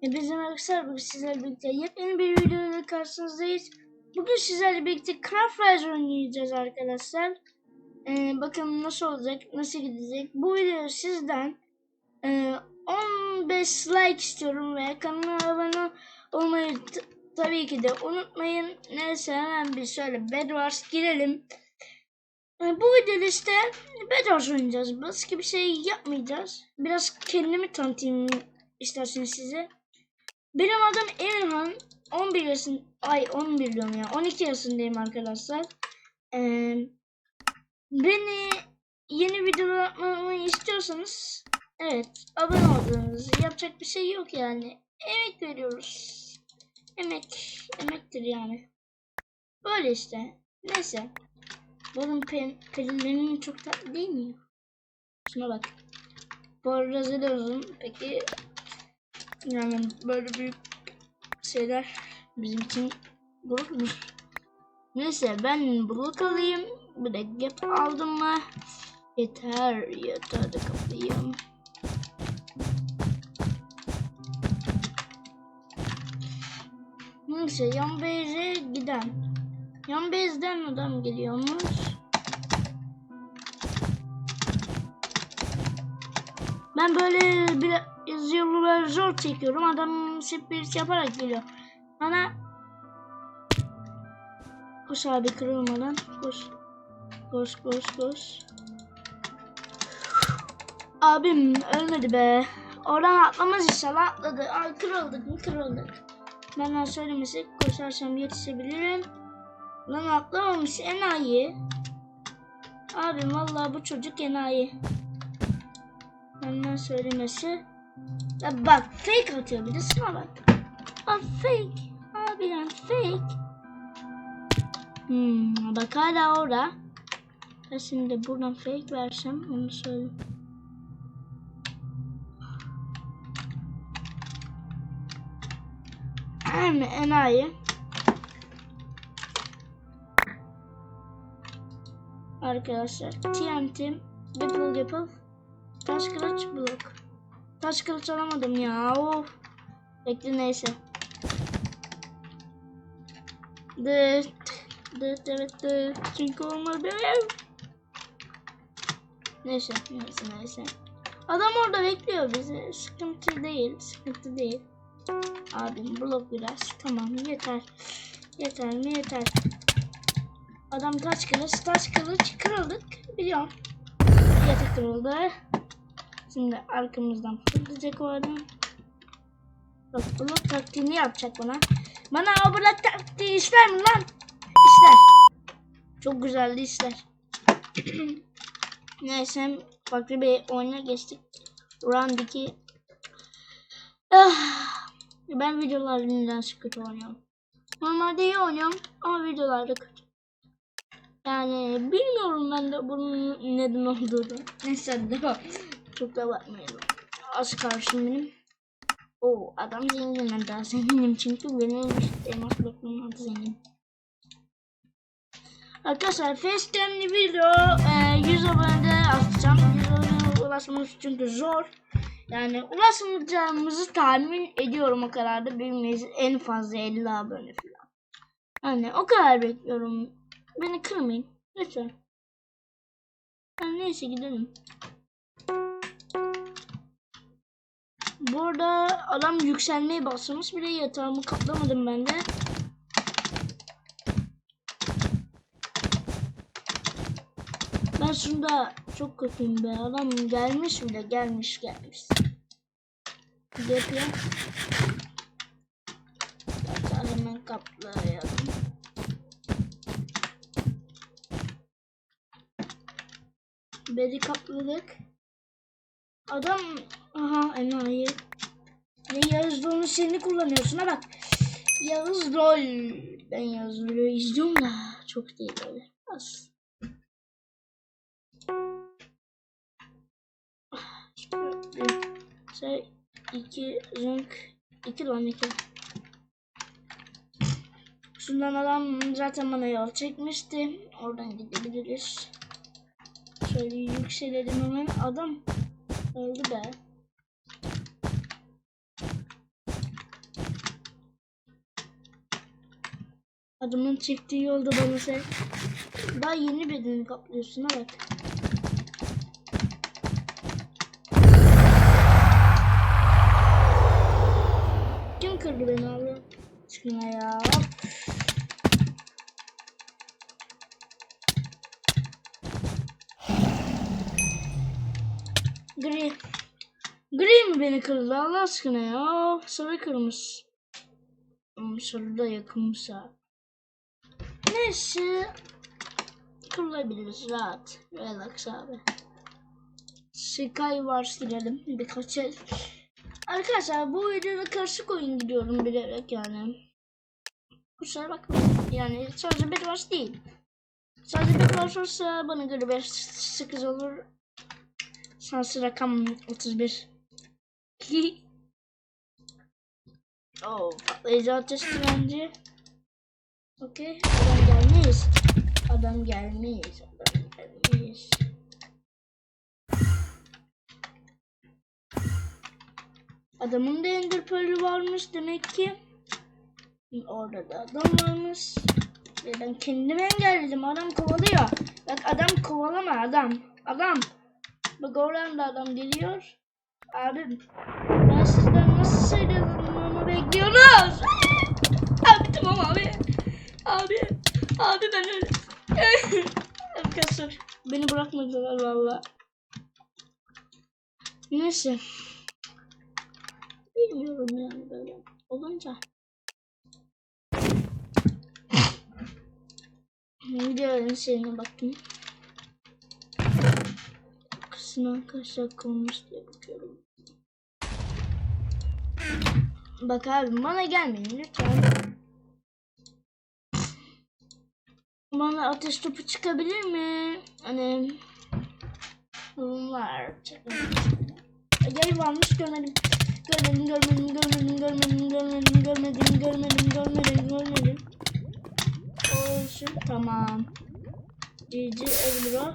Hepinize merhabalar. Bugün sizlerle birlikte yepyeni bir videoyla karşınızdayız. Bugün sizlerle birlikte Craft Rise oynayacağız arkadaşlar. Ee, bakalım nasıl olacak, nasıl gidecek. Bu video sizden e, 15 like istiyorum ve kanalıma abone olmayı tabii ki de unutmayın. Neyse hemen bir şöyle Bedwars girelim. Ee, bu videoda işte Bedwars oynayacağız. Başka bir şey yapmayacağız. Biraz kendimi tanıtayım isterseniz size. Benim adım Emirhan. 11 yaşın ay 11 diyorum ya. 12 yaşındayım arkadaşlar. Ee, beni yeni videolar atmamı istiyorsanız evet abone olmanız yapacak bir şey yok yani. Emek veriyoruz. Emek emektir yani. Böyle işte. Neyse. Bunun pen, perilerinin çok tatlı değil mi? Şuna bak. Bu arada. Peki yani böyle büyük şeyler bizim için gururdur. Neyse ben blok alayım. Bir de gap aldım mı? Yeter yeter de kapayım. Neyse yan base'e giden. Yan base'den adam geliyormuş. Ben böyle biraz yolları zor çekiyorum. Adam sürpriz yaparak geliyor. Bana koş abi kırılmadan koş. Koş koş koş. Abim ölmedi be. Oradan atlamaz inşallah atladı. Ay kırıldık mı kırıldık. Benden söylemesek koşarsam yetişebilirim. Lan atlamamış enayi. Abim vallahi bu çocuk enayi. Benden söylemesi. Ya bak fake atıyor bir de sana bak. Bak fake. Abi lan fake. Hmm, bak hala orada. Ben şimdi buradan fake versem onu söyle. Hem enayi. Arkadaşlar TNT Gapple Gapple Taş kılıç blok. Taş kılıç alamadım ya. Of. Bekle neyse. Dıt. Dıt evet dıt. Çünkü olmadı. Neyse neyse neyse. Adam orada bekliyor bizi. Sıkıntı değil. Sıkıntı değil. Abim blok biraz. Tamam yeter. Yeter mi yeter. Adam taş kılıç. Taş kılıç kırıldık. Biliyorum. Yatak kırıldı. Şimdi arkamızdan fırlayacak o adam. Bak blok taktiğini yapacak bana. Bana o blok taktiği ister mi lan? İster. Çok güzeldi ister. Neyse farklı bir oyuna geçtik. Round'daki ah, ben videolarda neden oynuyorum. Normalde iyi oynuyorum ama videolarda kötü. Yani bilmiyorum ben de bunun neden olduğunu. Neyse devam. Çok da bakmayalım. Az karşım benim. O adam zengin ben daha zenginim çünkü benim elmas bloklarım adı zengin. Arkadaşlar Facecam'li video e, 100 abonede atacağım. 100 aboneye ulaşmamız çünkü zor. Yani ulaşmayacağımızı tahmin ediyorum o kadar da bilmeyiz. En fazla 50 abone falan. Yani o kadar bekliyorum. Beni kırmayın. Lütfen. Yani neyse gidelim. Burada adam yükselmeye başlamış bile yatağımı kaplamadım ben de. Ben şunda çok kötüyüm be. Adam gelmiş bile gelmiş gelmiş. Yapıyor. Hatta hemen kaplayalım. Bedi kapladık. Adam aha enayi. Rol'un seni kullanıyorsun ha bak. Yağız Rol. Ben Yağız Rol'ü izliyorum da çok değil öyle. Az. Şey iki renk iki lan iki. Şundan adam zaten bana yol çekmişti. Oradan gidebiliriz. Şöyle yükselelim hemen. Adam öldü be. Adamın çektiği yolda bana sen. Daha yeni bedeni kaplıyorsun ha bak. Kim kırdı beni abi? Aşkına ya. Gri. Gri mi beni kırdı Allah aşkına ya? Sarı kırmış. Sarı da yakınsa. Neyse. Kırılabiliriz rahat. Relax abi. Sky Wars girelim birkaç el. Arkadaşlar bu videoda karışık oyun gidiyorum bilerek yani. Kusura bakmayın. Yani sadece bir Wars değil. Sadece bir Wars olsa bana göre bir sıkız olur. Şanslı rakam 31. oh, patlayıcı ateş direnci. Okey. Adam gelmiş. Adam gelmiş. Adam gelmiş. Adamın da ender pearl'ü varmış demek ki. Orada da adam varmış. Ben kendimi engelledim. Adam kovalıyor. Bak adam kovalama adam. Adam. Bak oradan da adam geliyor. Abim. Ben sizden nasıl sıyrılmamı bekliyorsunuz? abi tamam abi. Abi. Abi ben. Arkadaşlar beni bırakmadılar valla. Neyse. Bilmiyorum yani böyle olunca. Videoların şeyine baktım. Kısmına kaç dakika olmuş diye bakıyorum. Bak abi bana gelmeyin lütfen. Bana ateş topu çıkabilir mi? Hani var. Yay varmış görmedim. Görmedim, görmedim, görmedim, görmedim, görmedim, görmedim, görmedim, görmedim, görmedim. Olsun, tamam. GG Ebro.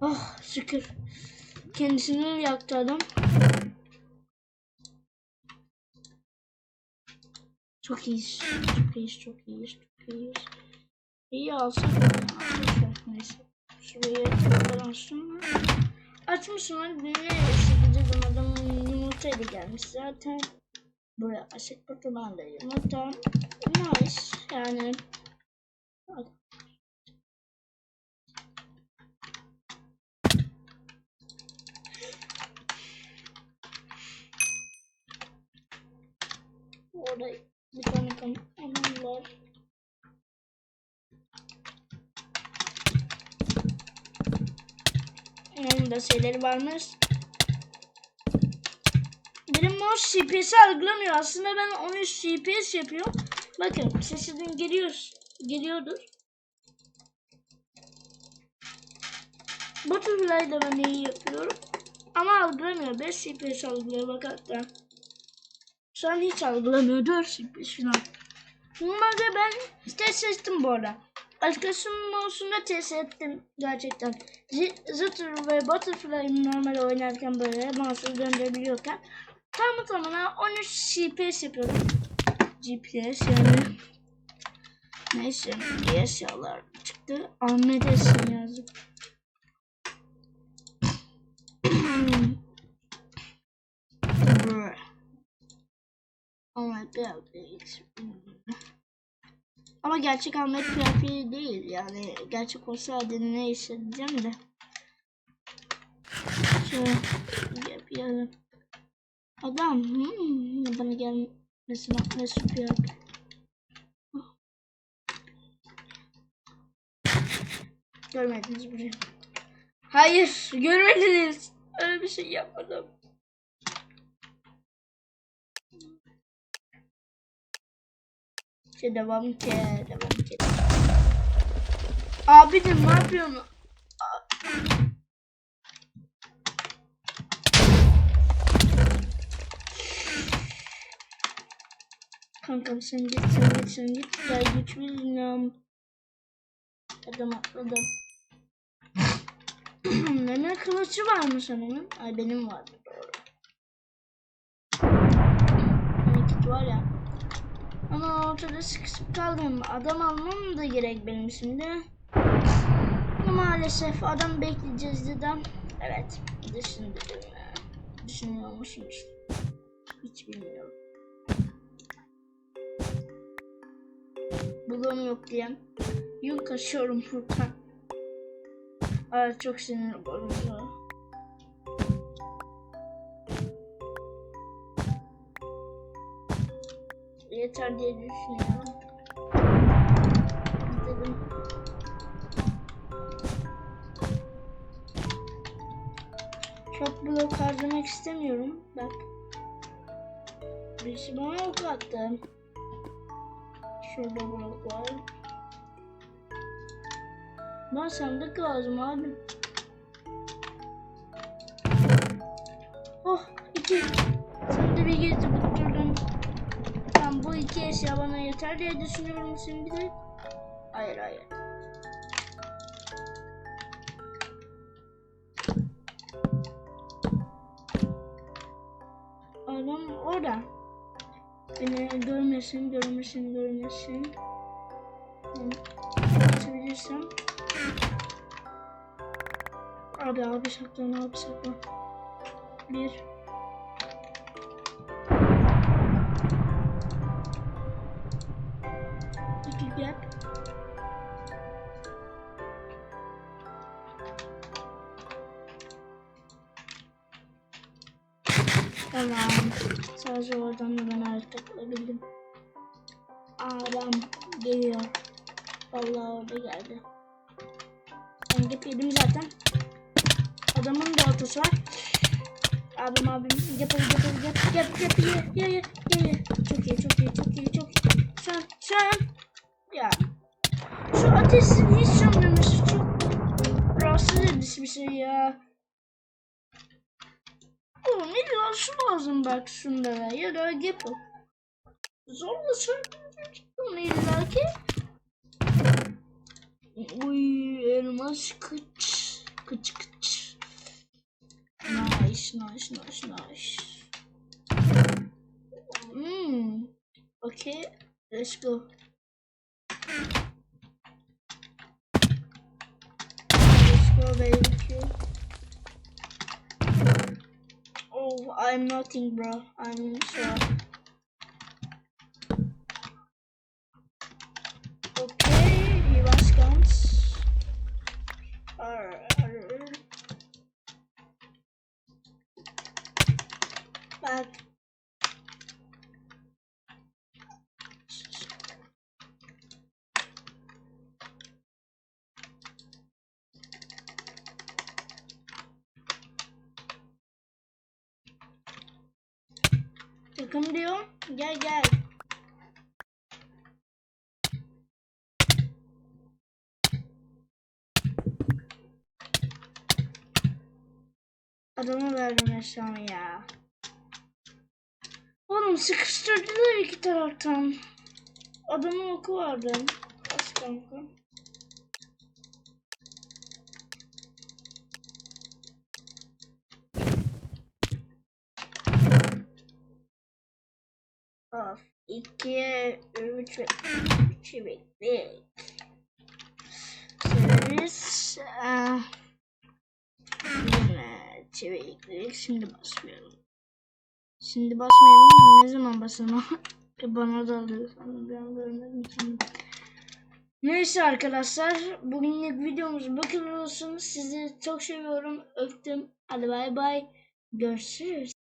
Oh şükür. Kendisini yaktı adam. Çok iyiyiz. Çok iyiyiz, çok iyiyiz, çok iyiyiz. İyi alsak Neyse. Şurayı falan sonra. Açmışım hadi ne gideceğim adamın yumurtayla gelmiş zaten. Buraya aşık kutudan da yumurta. Nice yani. Orada bir tane kanal var. Onun da şeyleri varmış. Benim mouse CPS algılamıyor. Aslında ben onu CPS yapıyorum. Bakın sesinden geliyor. Geliyordur. Butterfly da ben iyi yapıyorum. Ama algılamıyor. 5 CPS algılıyor bak hatta. Şu an hiç algılamıyor. 4 CPS falan. Normalde ben test ettim bu arada. Arkadaşımın mouse'unda test ettim gerçekten. Z- Zıtır ve Butterfly normal oynarken böyle mouse'u döndürebiliyorken tam tamına 13 GPS yapıyorum. GPS yani. Neyse eşyalar çıktı. Ahmet Esin yazdım. Ama gerçek Ahmet kıyafeti değil yani gerçek olsa adını ne hissedeceğim de. Şöyle yapayım. Adam hmm, bana gelmesi bakması yapıyor. Görmediniz burayı. Hayır görmediniz. Öyle bir şey yapmadım. Şey devam ki, devam ki. Abicim ne yapıyorsun? Kankam sen git, sen git, sen git. Güçlü inan. Adam atladı. Meme kılıcı var mı senin? Ay benim vardı doğru. var ya. Ama ortada sıkışıp kaldım. Adam almam da gerek benim şimdi. Ama maalesef adam bekleyeceğiz dedim. Evet. Düşündüm. Düşünüyor musunuz? Hiç bilmiyorum. Bulum yok diye. Yıl kaçıyorum Furkan. Ay çok sinir bozucu. Yeter diye düşünüyorum. Dedim. Çok blok harcamak istemiyorum. Bak. Birisi bana ok attı. Şurada blok var. Bana sandık lazım abi. Oh iki. Şimdi bir. Tamam bu iki eşya bana yeter diye düşünüyorum şimdi. Hayır hayır. Adam orada. Beni görmesin, görmesin, görmesin. Açabilirsem. Abi abi saklan abi saklan. Bir. İki gap. Tamam. Sadece oradan da ben hareket edebildim. Adam geliyor. Vallahi orada geldi. Ben yedim zaten. Adamın da otosu var. Abim abim yap yap yap yap yap ye ye ye ye. Çok iyi çok iyi çok iyi çok iyi. Şu an şu an şu ateşin hiç sönmemesi çok rahatsız edici bir şey ya. Oğlum illa su lazım bak şunlara ya da yapı. Zorla söndürecek bunu illa ki. Uy elmas kıç kıç kıç. Nice nice nice nice. Hmm. Okay, let's go. Oh, I'm nothing, bro. I'm sorry. Okay, he wants guns. Alright. Bak. Diyor. Gel gel. Adama verdim eşyamı ya. Oğlum sıkıştırdılar iki taraftan. Adamın oku vardı. Az kanka. Of. İki, üç ve üç bekledik. Severiz. Ah. Yine çeviklik. Şimdi basmayalım. Şimdi basmayalım. Ne zaman basalım? Bana da alıyor. Neyse arkadaşlar. Bugünlük videomuz kadar olsun. Sizi çok seviyorum. Öptüm. Hadi bay bay. Görüşürüz.